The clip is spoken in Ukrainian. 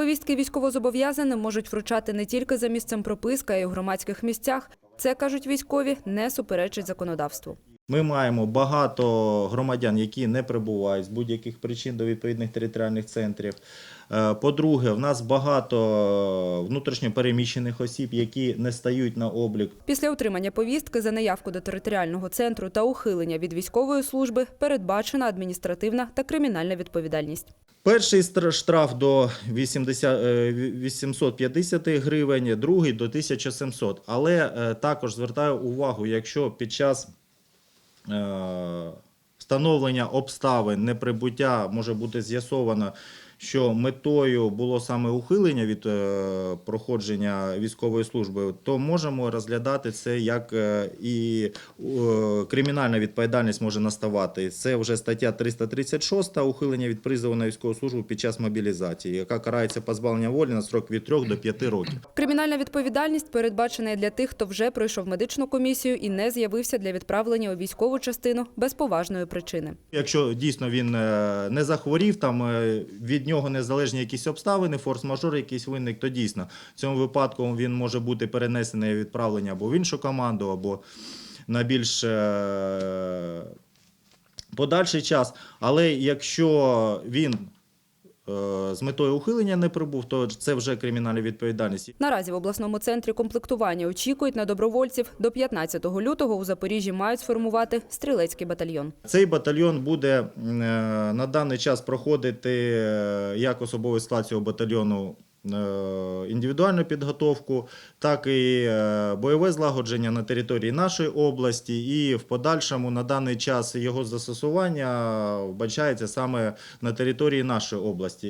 Повістки військовозобов'язаним можуть вручати не тільки за місцем прописки, а й у громадських місцях. Це кажуть військові, не суперечить законодавству. Ми маємо багато громадян, які не прибувають з будь-яких причин до відповідних територіальних центрів. Е, По-друге, в нас багато внутрішньо переміщених осіб, які не стають на облік. Після отримання повістки за неявку до територіального центру та ухилення від військової служби передбачена адміністративна та кримінальна відповідальність. Перший штраф до 80, е, 850 гривень, другий до 1700. Але е, також звертаю увагу, якщо під час е, встановлення обставин неприбуття може бути з'ясовано, що метою було саме ухилення від е, проходження військової служби, то можемо розглядати це як е, і е, кримінальна відповідальність може наставати. Це вже стаття 336 ухилення від призову на військову службу під час мобілізації, яка карається позбавлення волі на срок від 3 до 5 років. Кримінальна відповідальність передбачена і для тих, хто вже пройшов медичну комісію і не з'явився для відправлення у військову частину без поважної причини. Якщо дійсно він не захворів, там від нього незалежні якісь обставини, форс-мажор якийсь виник, то дійсно в цьому випадку він може бути перенесений відправлення або в іншу команду, або на більш е, подальший час. Але якщо він з метою ухилення не прибув, то це вже кримінальна відповідальність. Наразі в обласному центрі комплектування очікують на добровольців. До 15 лютого у Запоріжжі мають сформувати стрілецький батальйон. Цей батальйон буде е, на даний час проходити е, як особовий склад цього батальйону е, індивідуальну підготовку, так і е, бойове злагодження на території нашої області. І в подальшому на даний час його застосування вбачається саме на території нашої області.